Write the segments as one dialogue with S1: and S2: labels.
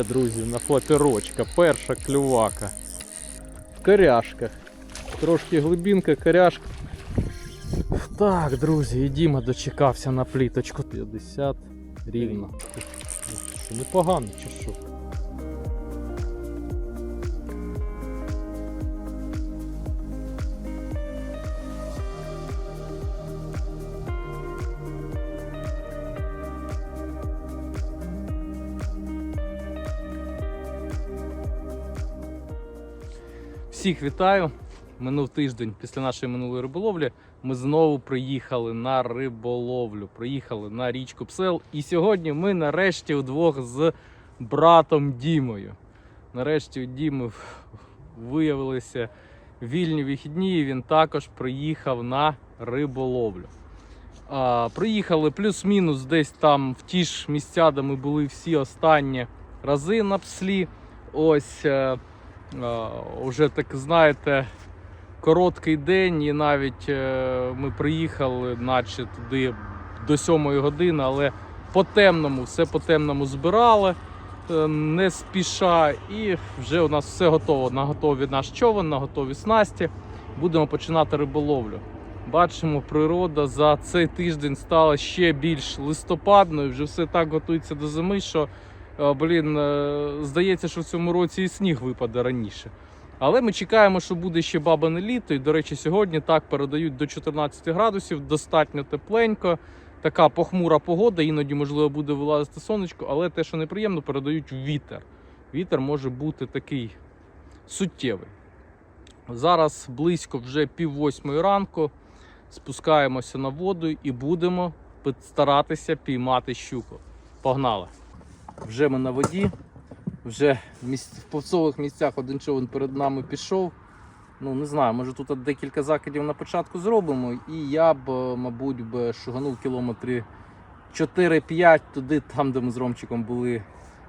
S1: Є, друзі, на флаперочка, перша клювака. В коряшках. Трошки глибинка, коряшка. Так, друзі, і Діма дочекався на пліточку. 50 рівно. Непогано чи що? Всіх вітаю! Минув тиждень після нашої минулої риболовлі. Ми знову приїхали на риболовлю. Приїхали на річку Псел. І сьогодні ми нарешті удвох з братом Дімою. Нарешті у Діми виявилися вільні вихідні, і він також приїхав на риболовлю. А, приїхали плюс-мінус десь там в ті ж місця, де ми були всі останні рази на пслі. Ось. Е, Е, Уже так знаєте, короткий день, і навіть е, ми приїхали, наче туди до 7 години, але по темному, все по темному збирали, е, не спіша, і вже у нас все готово. На готові наш човен, на готові снасті. Будемо починати риболовлю. Бачимо, природа за цей тиждень стала ще більш листопадною. Вже все так готується до зими, що Блін, е, здається, що в цьому році і сніг випаде раніше. Але ми чекаємо, що буде ще бабине літо. І, до речі, сьогодні так передають до 14 градусів, достатньо тепленько. Така похмура погода, іноді, можливо, буде вилазити сонечко, але те, що неприємно, передають вітер. Вітер може бути такий суттєвий. Зараз близько вже пів восьмої ранку. Спускаємося на воду і будемо старатися піймати щуку. Погнали! Вже ми на воді, вже в, повсових місцях один човен перед нами пішов. Ну, не знаю, може тут декілька закидів на початку зробимо. І я б, е, мабуть, би шуганув кілометри 4-5 туди, там, де ми з Ромчиком були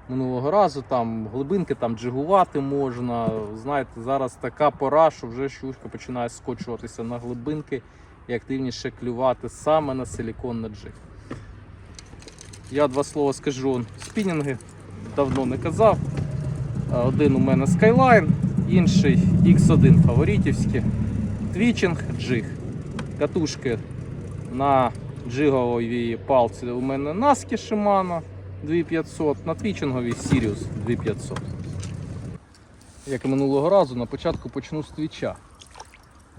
S1: минулого разу. Там глибинки, там джигувати можна. Знаєте, зараз така пора, що вже щучка починає скочуватися на глибинки і активніше клювати саме на силікон на джиг. Я два слова скажу. Спінінги давно не казав. Е, Один у мене Skyline, інший X1 фаворитівський. Твічинг, джиг. Катушки на джиговій палці у мене Наски Shimano 2500, на твічинговій Sirius 2500. Як і минулого разу, на початку почну з твіча.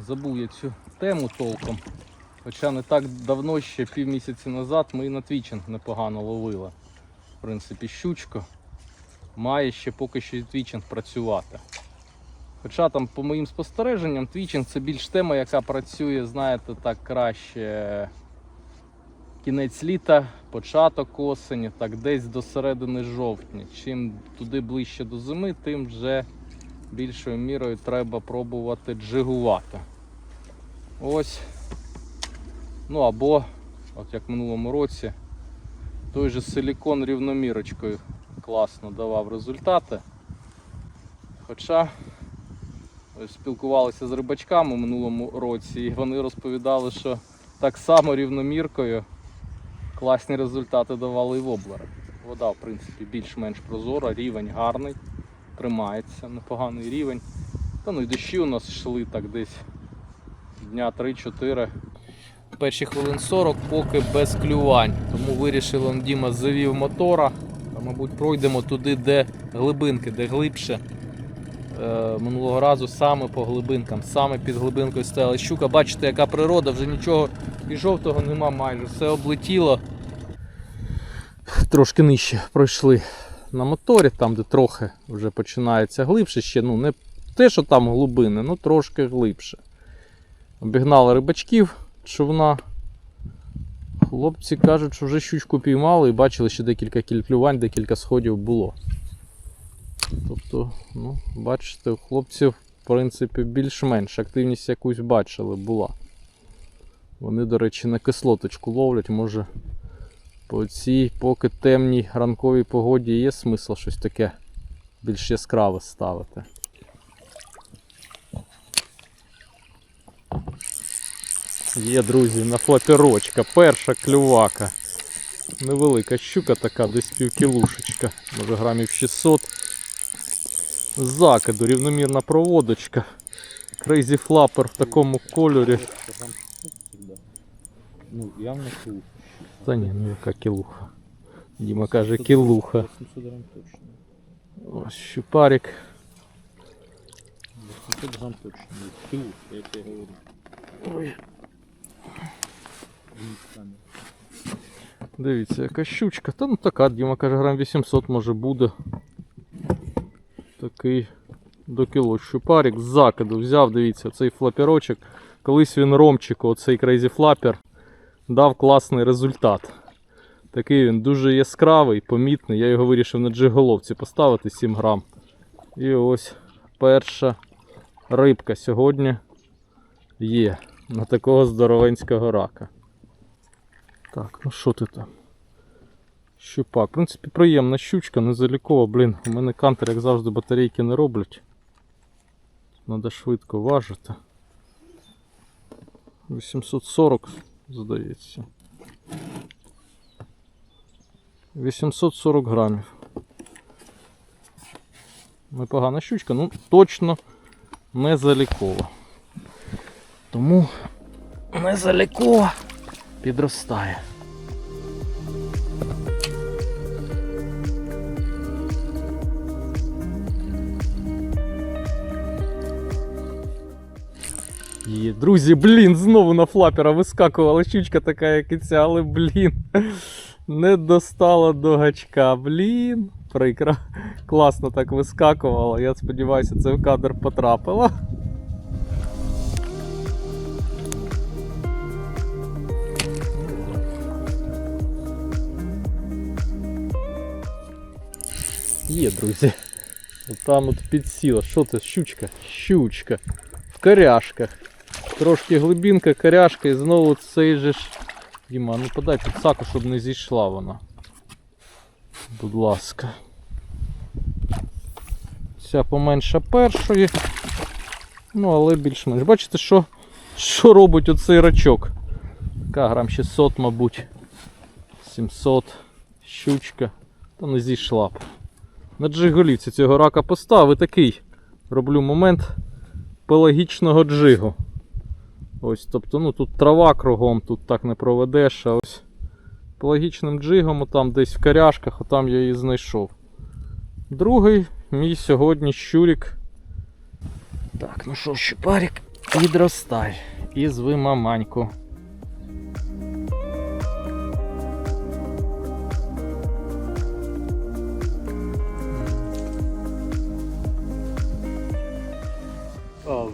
S1: Забув я цю тему толком. Хоча не так давно, ще півмісяці назад, ми і на твічинг непогано ловили. В принципі, щучку має ще поки що і твічинг працювати. Хоча там, по моїм спостереженням, твічинг це більш тема, яка працює, знаєте, так краще кінець літа, початок осені, так десь до середини жовтня. Чим туди ближче до зими, тим вже більшою мірою треба пробувати джигувати. Ось Ну або, от як в минулому році, той же силікон рівномірочкою класно давав результати. Хоча спілкувалися з рибачками в минулому році і вони розповідали, що так само рівноміркою класні результати давали і воблери. Вода, в принципі, більш-менш прозора, рівень гарний, тримається, непоганий рівень. Та ну і дощі у нас йшли так десь дня 3-4 перші хвилин 40 поки без клювань. Тому вирішив он Діма завів мотора. А, мабуть, пройдемо туди, де глибинки, де глибше. Е, минулого разу саме по глибинкам, саме під глибинкою стояла щука. Бачите, яка природа, вже нічого і жовтого нема майже. Все облетіло. Трошки нижче пройшли на моторі, там, де трохи вже починається глибше. Ще ну не те, що там глибини, ну трошки глибше. Обігнали рибачків човна. Хлопці кажуть, що вже щучку піймали і бачили, що декілька кільклювань, декілька сходів було. Тобто, ну, бачите, у хлопців, в принципі, більш-менш активність якусь бачили, була. Вони, до речі, на кислоточку ловлять, може по цій поки темній ранковій погоді є смисл щось таке більш яскраве ставити. Є, друзі, на флаперочка, перша клювака. Невелика щука така, десь півкілушечка, може грамів 600. Закиду, рівномірна проводочка. Crazy Flapper в такому кольорі.
S2: Ну, явно круг.
S1: Та ні, ну яка кілуха. Діма каже, кілуха.
S2: 800 грамм точно.
S1: Ось щупарик.
S2: 800 грамм точно. Ну, як я говорю.
S1: Ой. Дивіться, яка щучка. Та ну така, Діма каже, грам 800 може буде. Такий до кіло щупарик з закиду взяв, дивіться, цей флаперочок. Колись він ромчику, оцей Crazy Flapper, дав класний результат. Такий він дуже яскравий, помітний. Я його вирішив на джиголовці поставити 7 грам. І ось перша рибка сьогодні є на такого здоровенського рака. Так, ну що ти там? Щупак. В принципі, приємна щучка, незалікова, блін. У мене кантер, як завжди, батарейки не роблять. Треба швидко важити. 840, здається. 840 грамів. Непогана щучка, ну точно не залікова. Тому не залікова підростає. Є, друзі, блін, знову на флапера вискакувала щучка така, як і ця, але блін. Не достала до гачка. Блін. Прикро. Класно так вискакувала. Я сподіваюся, це в кадр потрапило. Є, друзі. От Там от підсіла. Що це? Щучка? Щучка. В коряшках. Трошки глибінка, коряшка і знову цей же ж. Діма, ну подай підсаку, щоб не зійшла вона. Будь ласка. Ця поменша першої. Ну, але більш-менш. Бачите, що, що робить оцей рачок? Така грам 600, мабуть. 700. Щучка. Та не зійшла б. На джиголівці цього рака поставив такий. Роблю момент пелагічного джигу. Ось, тобто, ну тут трава кругом, тут так не проведеш, а ось пелагічним джигом, там десь в коряшках, отам я її знайшов. Другий мій сьогодні щурик. Так, ну що, щупарик, підростай. І зви маманьку.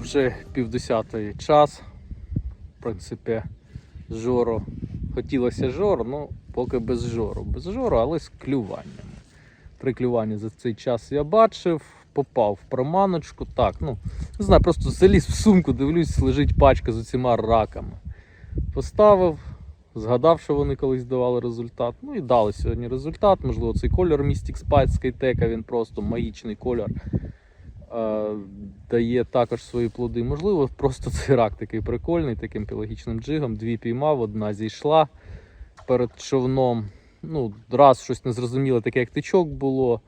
S1: Вже півдесятий час. В принципі, жору. Хотілося жору, ну поки без жору. Без жору, але з клюваннями. Три клювання за цей час я бачив, попав в проманочку. Так, ну, не знаю, просто заліз в сумку, дивлюсь, лежить пачка з усіма раками. Поставив, згадав, що вони колись давали результат. Ну і дали сьогодні результат. Можливо, цей кольор Mystic Spice Skyteka, він просто магічний кольор. Дає також свої плоди. Можливо, просто цей рак такий прикольний, таким піологічним джигом. Дві піймав, одна зійшла перед човном. Ну, раз щось незрозуміле, таке як тичок було.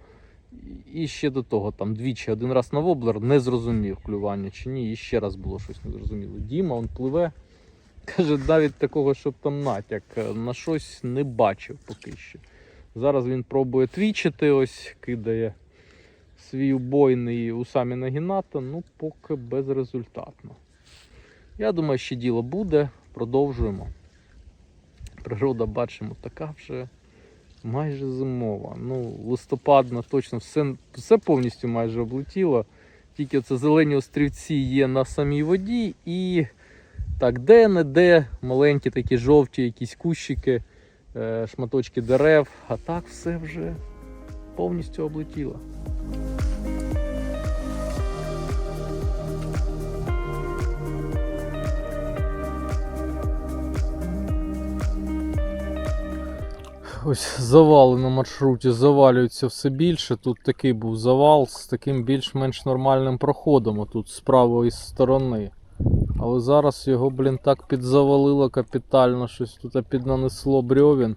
S1: І ще до того, там двічі, один раз на воблер не зрозумів клювання чи ні, і ще раз було щось незрозуміло. Діма, он пливе. Каже, навіть такого, щоб там натяк е, на щось не бачив поки що. Зараз він пробує твічити, ось кидає свій убойний у самі нагіната, ну поки безрезультатно. Я думаю, ще діло буде. Продовжуємо. Природа бачимо така вже майже зимова. Ну, листопадна точно все, все повністю майже облетіло. Тільки це зелені острівці є на самій воді і так, де-не-де маленькі такі жовті якісь кущики, е, шматочки дерев, а так все вже повністю облетіло. Ось завали на маршруті завалюються все більше. Тут такий був завал з таким більш-менш нормальним проходом тут з правої сторони. Але зараз його, блін, так підзавалило капітально, щось тут піднанесло брьовін.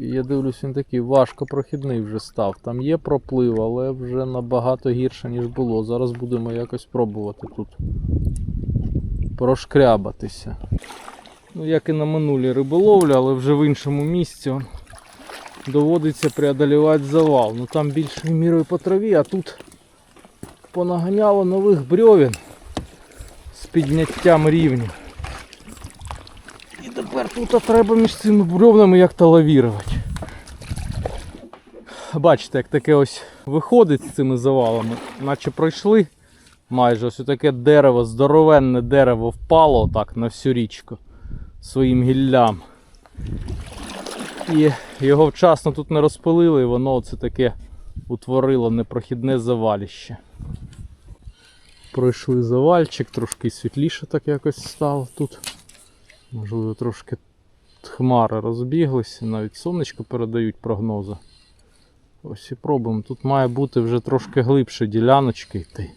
S3: І я дивлюсь, він такий важко прохідний вже став. Там є проплив, але вже набагато гірше, ніж було. Зараз будемо якось пробувати тут прошкрябатися.
S1: Ну, як і на минулій риболовлі, але вже в іншому місці доводиться преодолівати завал. Ну там більшою мірою по траві, а тут понаганяло нових брьовін з підняттям рівня. І тепер тут треба між цими бревнами як-то лавірувати. Бачите, як таке ось виходить з цими завалами, наче пройшли майже ось таке дерево, здоровенне дерево впало так на всю річку своїм гіллям. І його вчасно тут не розпилили, і воно оце таке утворило непрохідне заваліще. Пройшли завальчик, трошки світліше так якось стало тут. Можливо, трошки хмари розбіглися, навіть сонечко передають прогнози. Ось і пробуємо. Тут має бути вже трошки глибше діляночки йти.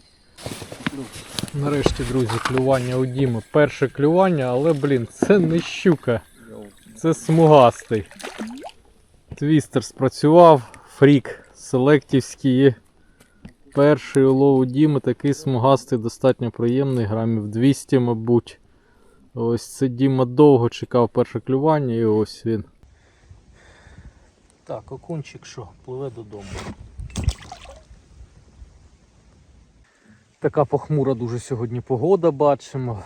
S1: Нарешті, друзі, клювання у Діми. Перше клювання, але, блін, це не щука. Це смугастий. Твістер спрацював, фрік селектівський. Перший улов у Діми такий смугастий, достатньо приємний, грамів 200, мабуть. Ось це Діма довго чекав перше клювання і ось він. Так, окунчик що, пливе додому. Така похмура дуже сьогодні погода бачимо.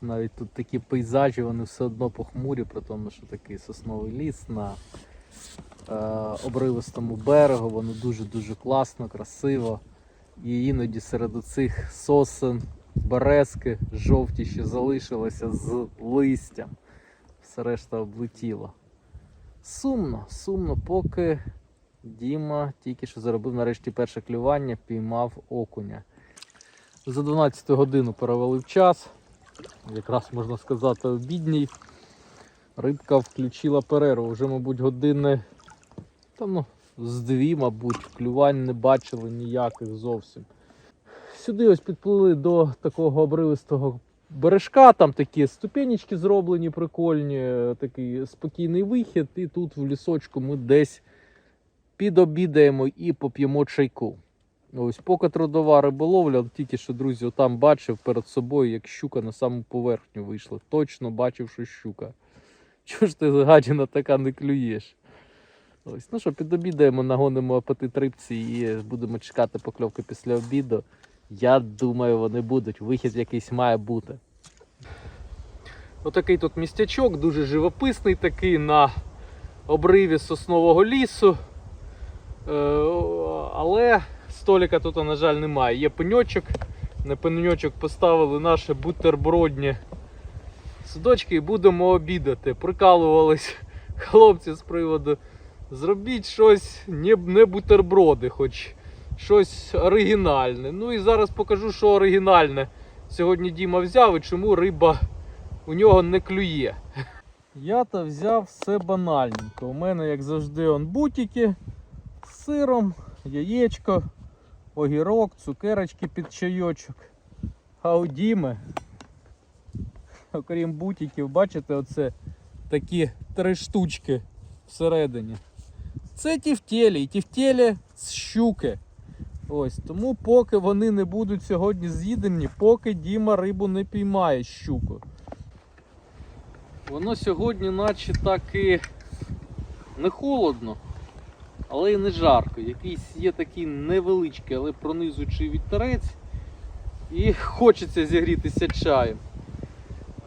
S1: Навіть тут такі пейзажі, вони все одно похмурі, при тому, що такий сосновий ліс на е, обривистому берегу, воно дуже-дуже класно, красиво. І іноді серед цих сосен, березки жовті ще залишилися з листям. Все решта облетіло. Сумно, сумно, поки Діма тільки що заробив нарешті перше клювання, піймав окуня. За 12 годину перевели в час. Якраз можна сказати обідній. Рибка включила перерву. Вже, мабуть, години та, ну, з дві, мабуть, клювань не бачили ніяких зовсім. Сюди ось підплили до такого обривистого бережка, там такі ступенечки зроблені, прикольні, такий спокійний вихід, і тут в лісочку ми десь підобідаємо і поп'ємо чайку. Ось поки трудова риболовля, тільки що, друзі, там бачив перед собою, як щука на саму поверхню вийшла. Точно бачив, що щука. Чого ж ти гадіна така не клюєш? Ось, ну що, підобідаємо, нагонимо апетит рибці і будемо чекати покльовки після обіду. Я думаю, вони будуть. Вихід якийсь має бути. Отакий тут містячок, дуже живописний такий на обриві соснового лісу. Е, але столика тут, на жаль, немає. Є пеньочок. На пеньочок поставили наше бутербродні судочки і будемо обідати. Прикалувались хлопці з приводу. Зробіть щось не, не бутерброди, хоч щось оригінальне. Ну і зараз покажу, що оригінальне. Сьогодні Діма взяв і чому риба у нього не клює. Я то взяв все банальненько. У мене, як завжди, он бутики з сиром, яєчко, огірок, цукерочки під чайочок. А у Діми, окрім бутиків, бачите, оце такі три штучки всередині. Це тівтєлі, і тівтєлі з щуки. Ось, тому поки вони не будуть сьогодні з'їдені, поки Діма рибу не піймає щуку. Воно сьогодні наче так і не холодно, але й не жарко. Якийсь є такий невеличкий, але пронизуючий вітерець. І хочеться зігрітися чаєм.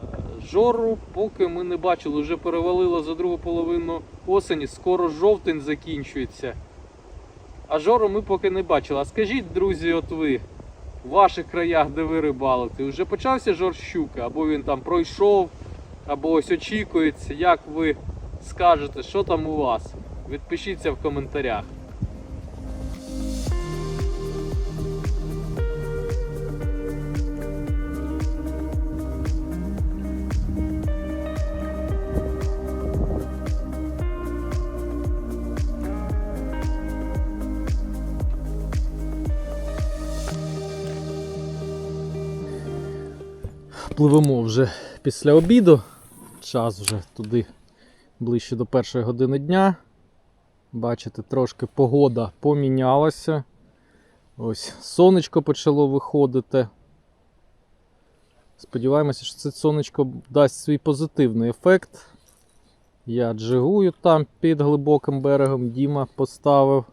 S1: Е, Жору поки ми не бачили, вже перевалило за другу половину осені, скоро жовтень закінчується. А Жору ми поки не бачили. А скажіть, друзі, от ви, в ваших краях, де ви рибалите, вже почався жор щука, або він там пройшов, або ось очікується. Як ви скажете, що там у вас? Відпишіться в коментарях. Пливемо вже після обіду. Час вже туди ближче до першої години дня. Бачите, трошки погода помінялася. Ось сонечко почало виходити. Сподіваємося, що це сонечко дасть свій позитивний ефект. Я джигую там під глибоким берегом, Діма поставив.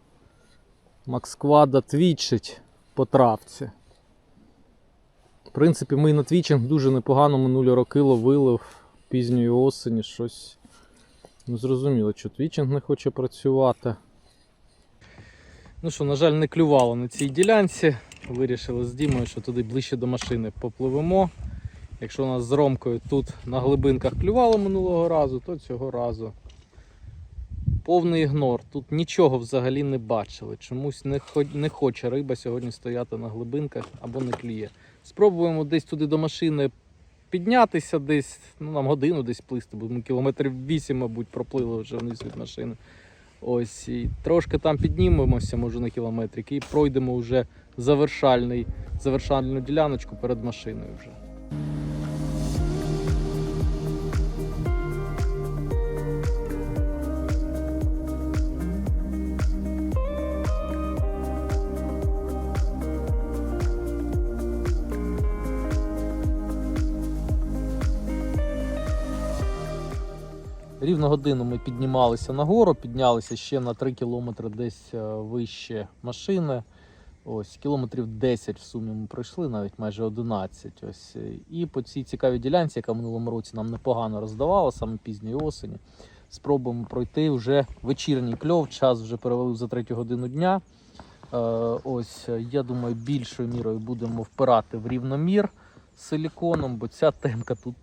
S1: Максквада твічить по травці. В принципі, ми на твічинг дуже непогано минулі роки ловили в пізньої осені щось. Ну, зрозуміло, що твічинг не хоче працювати. Ну що, на жаль, не клювало на цій ділянці. Вирішили з Дімою, що туди ближче до машини попливемо. Якщо у нас з Ромкою тут на глибинках клювало минулого разу, то цього разу повний ігнор. Тут нічого взагалі не бачили. Чомусь не, не хоче риба сьогодні стояти на глибинках або не клює. Спробуємо десь туди до машини піднятися, десь, ну нам годину десь плисти, бо ми кілометрів 8, мабуть, проплили вже вниз від машини. Ось і трошки там піднімемося, може на кілометрик, і пройдемо вже завершальний, завершальну діляночку перед машиною вже. Рівно годину ми піднімалися нагору, піднялися ще на 3 кілометри десь е, вище машини. Ось кілометрів 10 в сумі ми пройшли, навіть майже 11. Ось. І по цій цікавій ділянці, яка в минулому році нам непогано роздавала, саме пізньої осені, спробуємо пройти вже вечірній кльов, час вже перевели за третю годину дня. Е, Ось я думаю, більшою мірою будемо впирати в рівномір силіконом, бо ця темка тут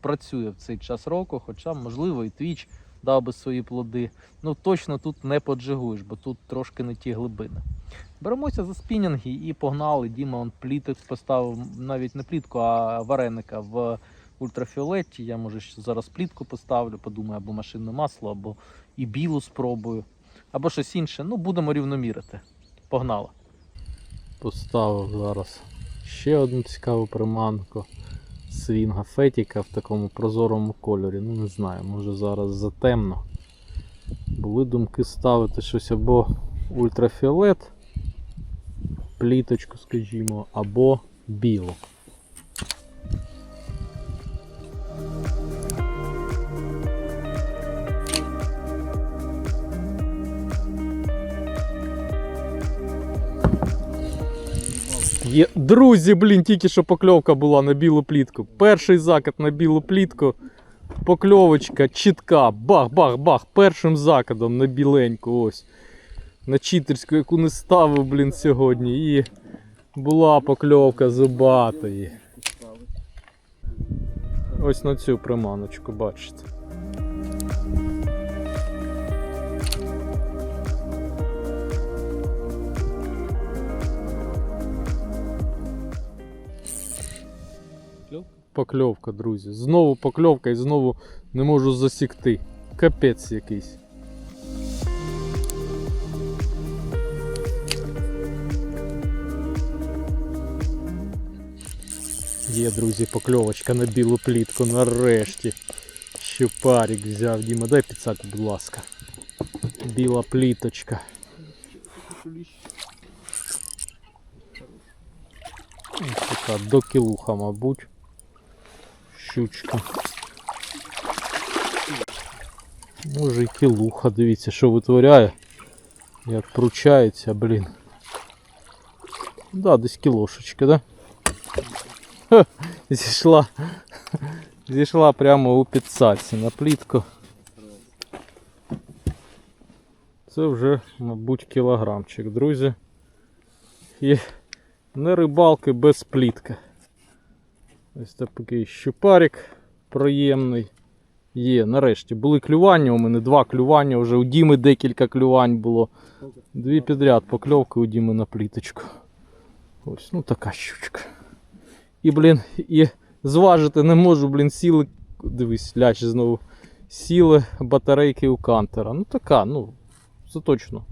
S1: працює в цей час року, хоча, можливо, і твіч дав би свої плоди. Ну точно тут не поджигуєш, бо тут трошки не ті глибини. Беремося за спінінги і погнали. Діма он пліток поставив навіть не плітку, а вареника в ультрафіолеті. Я може зараз плітку поставлю, подумаю, або машинне масло, або і білу спробую, або щось інше. Ну, будемо рівномірити. Погнали. Поставив зараз ще одну цікаву приманку. Свінга Фетіка в такому прозорому кольорі. Ну не знаю, може зараз затемно. Були думки ставити щось або ультрафіолет, пліточку, скажімо, або білу. Є... Друзі, блін, тільки що покльовка була на білу плітку. Перший закид на білу плітку. Покльовочка чітка. Бах-бах-бах. Першим закидом на біленьку. Ось. На читерську, яку не ставив, блін, сьогодні. І була покльовка зубатої. Ось на цю приманочку, бачите. Покльовка, друзі. Знову покльовка і знову не можу засікти. Капець якийсь. Є, друзі, покльовочка на білу плітку нарешті. Щупарик взяв. Діма, дай підсаку, будь ласка. Біла пліточка. Ось така до кілуха, мабуть. Щучка. Може і кілуха, дивіться, що витворяє. Як пручається, блін. Да, десь кілошечка, да? Ха, зійшла. Зійшла прямо у підсадці на плітку. Це вже, мабуть, кілограмчик, друзі. І не рибалки без плітки. Ось такий щупарик приємний. Є, нарешті. Були клювання у мене, два клювання, вже у Діми декілька клювань було. Дві підряд покльовки у Діми на пліточку. Ось, ну така щучка. І, блін, і зважити не можу, блін, сіли. Дивись, ляч знову. Сіли батарейки у кантера. Ну така, ну, це точно.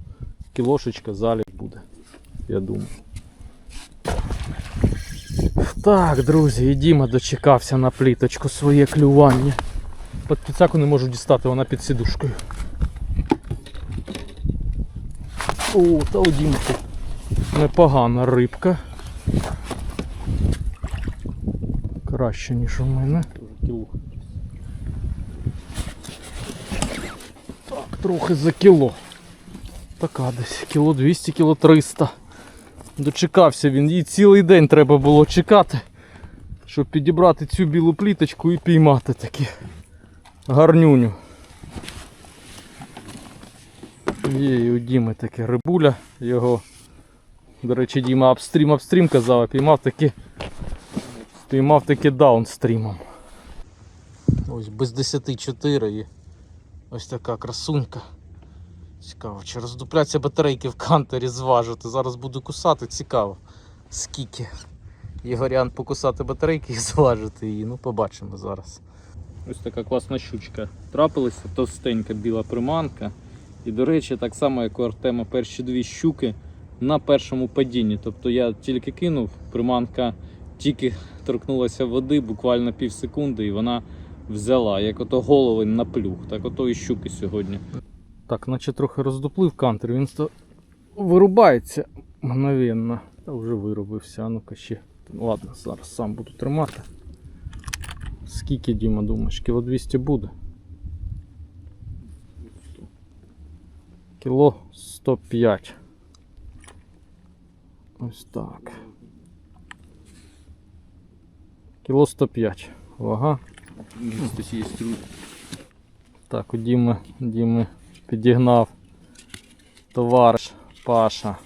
S1: Кілошечка залік буде, я думаю. Так, друзі, і Діма дочекався на пліточку своє клювання. Під підсаку не можу дістати, вона під сідушкою. О, та у Дімки непогана рибка. Краще, ніж у мене. Так, трохи за кіло. Така десь кіло 200, кіло 300. Дочекався він, їй цілий день треба було чекати, щоб підібрати цю білу пліточку і піймати таке гарнюню. Є і у Діми таке рибуля, його, до речі, Діма апстрім апстрім казав, а піймав таки, піймав таки даунстрімом. Ось без 10 4 і ось така красунька. Цікаво, чи роздупляться батарейки в кантері зважити. Зараз буду кусати, цікаво. Скільки. Є варіант покусати батарейки і зважити її. Ну, побачимо зараз. Ось така класна щучка. Трапилася товстенька біла приманка. І, до речі, так само, як у Артема, перші дві щуки на першому падінні. Тобто я тільки кинув, приманка тільки торкнулася води, буквально пів секунди, і вона взяла, як ото головень на плюх. Так ото і щуки сьогодні. Так, наче трохи роздуплив кантер, він вирубається мгновенно. Та вже виробився, а ну-ка ще. Ладно, зараз сам буду тримати. Скільки, Діма, думаєш? Кіло 200 буде? Кіло 105. Ось так. Кіло 105. Вага.
S2: Хтось є труд.
S1: Так, у Діми, Діми підігнав товариш Паша,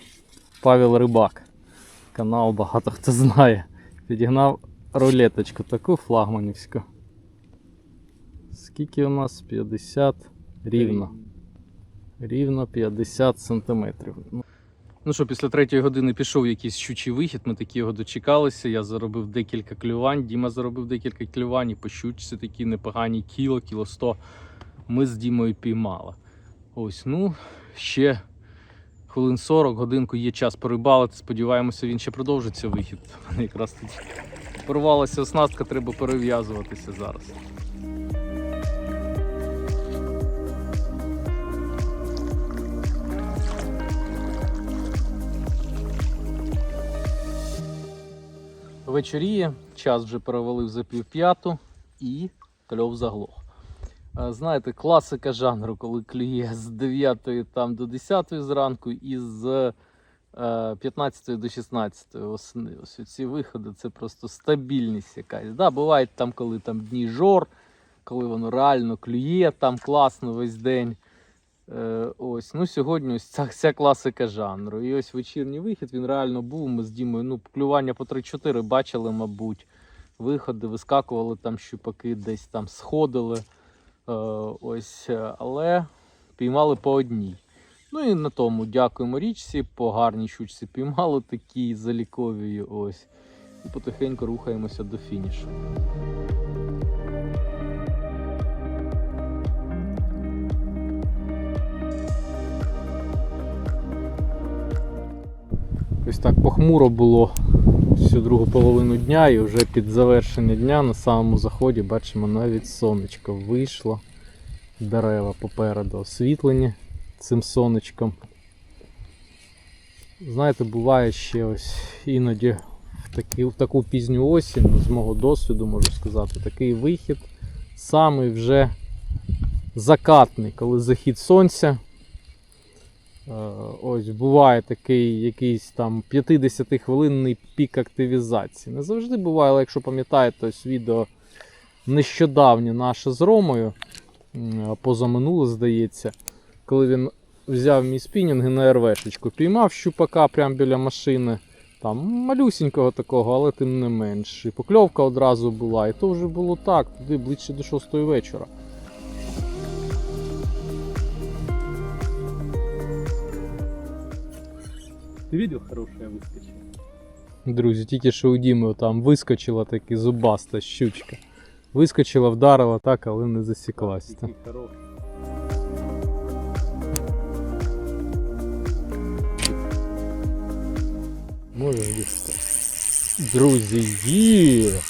S1: Павел Рибак. Канал багато хто знає. Підігнав рулеточку таку флагманівську. Скільки у нас? 50 рівно. Рівно 50 сантиметрів. Ну, Ну що, після третьої години пішов якийсь щучий вихід, ми такі його дочекалися. Я заробив декілька клювань, Діма заробив декілька клювань, і по щучці такі непогані кіло, кіло 100 ми з Дімою піймали. Ось, ну, ще хвилин 40, годинку є час порибалити. Сподіваємося, він ще продовжиться вихід. Якраз тут порвалася оснастка, треба перев'язуватися зараз. Вечоріє, час вже перевалив за півп'яту і кльов заглох. Е, Знаєте, класика жанру, коли клює з 9 там, до 10 зранку і з е, 15 до 16 осени. Ось ці виходи це просто стабільність якась. Да, бувають там, коли там дні жор, коли воно реально клює там класно весь день. Е, ось, ну сьогодні ось ця, ця класика жанру. І ось вечірній вихід він реально був. Ми з Дімою ну, клювання по 3-4 бачили, мабуть. Виходи, вискакували там щупаки, десь там сходили. Е, ось, е, але піймали по одній. Ну і на тому дякуємо річці, по гарній щучці піймали такі залікові. Ось. І потихеньку рухаємося до фінішу. Ось так похмуро було всю другу половину дня і вже під завершення дня на самому заході бачимо навіть сонечко вийшло. Дерева попереду освітлені цим сонечком. Знаєте, буває ще ось іноді в, такі, в таку пізню осінь, з мого досвіду можу сказати, такий вихід самий вже закатний, коли захід сонця. Е, Ось буває такий якийсь там 50-хвилинний пік активізації. Не завжди буває, але якщо пам'ятаєте, ось відео нещодавнє наше з Ромою, позаминуле, здається, коли він взяв мій спінінг і на РВшечку, піймав щупака прямо біля машини. Там малюсінького такого, але тим не менш. І покльовка одразу була, і то вже було так, туди ближче до 6 вечора.
S2: Ты видел хорошая выскочила?
S1: Друзі, тільки що у Діми там вискочила таки зубаста щучка. Вискочила, вдарила так, але не засіклась.
S2: Хороший.
S1: Можеш дістати. Друзі, є!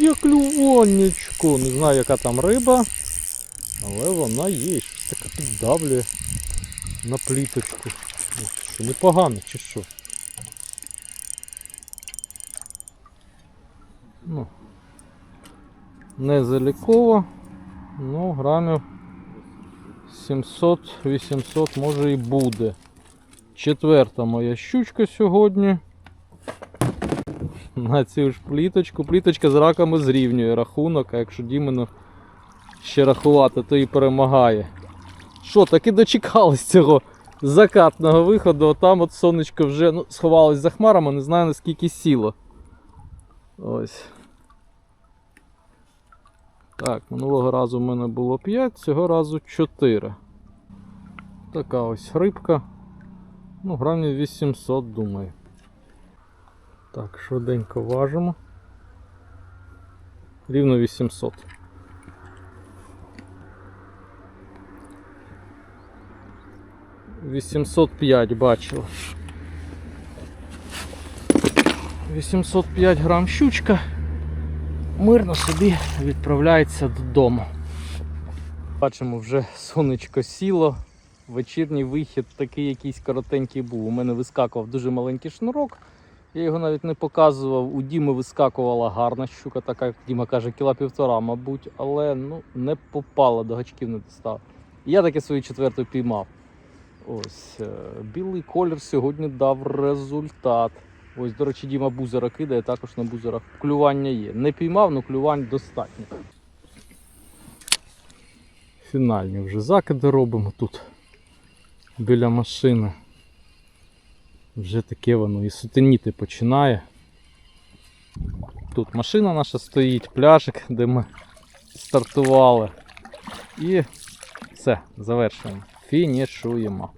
S1: Є клювонечко. Не знаю, яка там риба, але вона є. Щось таке піддавлює на пліточку. Що, непогано чи що? Ну, не заліково, ну грамів 700-800 може і буде. Четверта моя щучка сьогодні. На цю ж пліточку. Пліточка з раками зрівнює рахунок, а якщо Дімену ще рахувати, то і перемагає. Що, таки дочекались цього закатного виходу, там от сонечко вже ну, сховалось за хмарами, не знаю наскільки сіло. Ось. Так, минулого разу в мене було 5, цього разу 4. Така ось рибка. Ну, грамів 800, думаю. Так, швиденько важимо. Рівно 800. Вісімсот п'ять бачив. 805 грам щучка. Мирно собі відправляється додому. Бачимо, вже сонечко сіло. Вечірній вихід такий якийсь коротенький був. У мене вискакував дуже маленький шнурок. Я його навіть не показував. У Діми вискакувала гарна щука, така, як Діма каже, кіла півтора, мабуть, але ну, не попала, до гачків не достав. Я таки свою четверту піймав. Ось е, білий колір сьогодні дав результат. Ось, до речі, Діма бузера кидає, також на бузерах клювання є. Не піймав, але клювань достатньо. Фінальні вже закиди робимо тут біля машини. Вже таке воно і сутеніти починає. Тут машина наша стоїть, пляжик, де ми стартували. І все, завершуємо. Фінішуємо.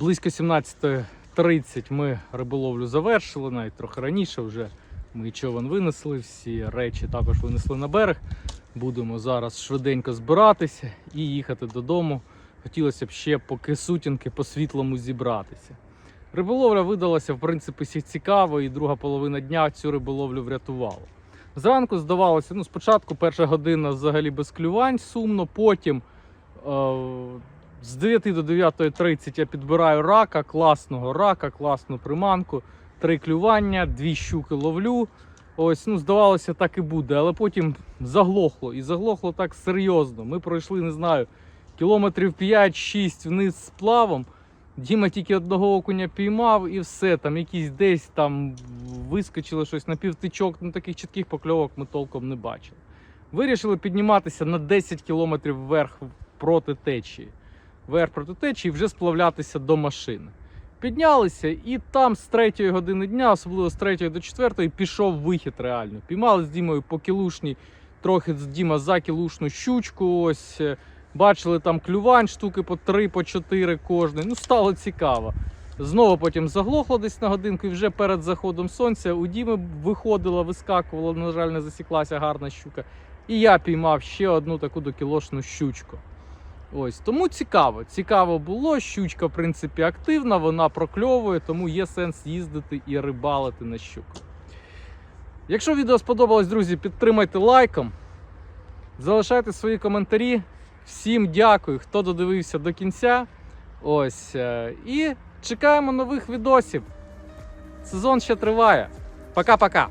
S1: Близько 17.30 ми риболовлю завершили, навіть трохи раніше вже ми човен винесли, всі речі також винесли на берег. Будемо зараз швиденько збиратися і їхати додому. Хотілося б ще поки сутінки по світлому зібратися. Риболовля видалася в принципі всі цікаво, і друга половина дня цю риболовлю врятувала. Зранку здавалося, ну спочатку перша година взагалі без клювань сумно, потім з 9 до 9.30 я підбираю рака, класного рака, класну приманку, три клювання, дві щуки ловлю. Ось, ну, здавалося, так і буде, але потім заглохло. І заглохло так серйозно. Ми пройшли, не знаю, кілометрів 5-6 вниз з плавом. Діма тільки одного окуня піймав і все. Там якісь десь там вискочило щось на півтичок, ну таких чітких покльовок ми толком не бачили. Вирішили підніматися на 10 кілометрів вверх проти течії. Вверх проти течії вже сплавлятися до машини. Піднялися, і там з 3 години дня, особливо з 3 до 4, пішов вихід реально. Піймали з Дімою по кілушній, трохи з Діма за кілушну щучку. Ось е, бачили там клювань, штуки по 3, по 4 кожний. Ну, стало цікаво. Знову потім заглохло десь на годинку, і вже перед заходом сонця у Діми виходила, вискакувала, на жаль, не засіклася гарна щука. І я піймав ще одну таку докілошну щучку. Ось тому цікаво. Цікаво було. Щучка, в принципі, активна, вона прокльовує, тому є сенс їздити і рибалити на щуку. Якщо відео сподобалось, друзі, підтримайте лайком. Залишайте свої коментарі. Всім дякую, хто додивився до кінця. Ось. е, І чекаємо нових відосів. Сезон ще триває. Пока-пока.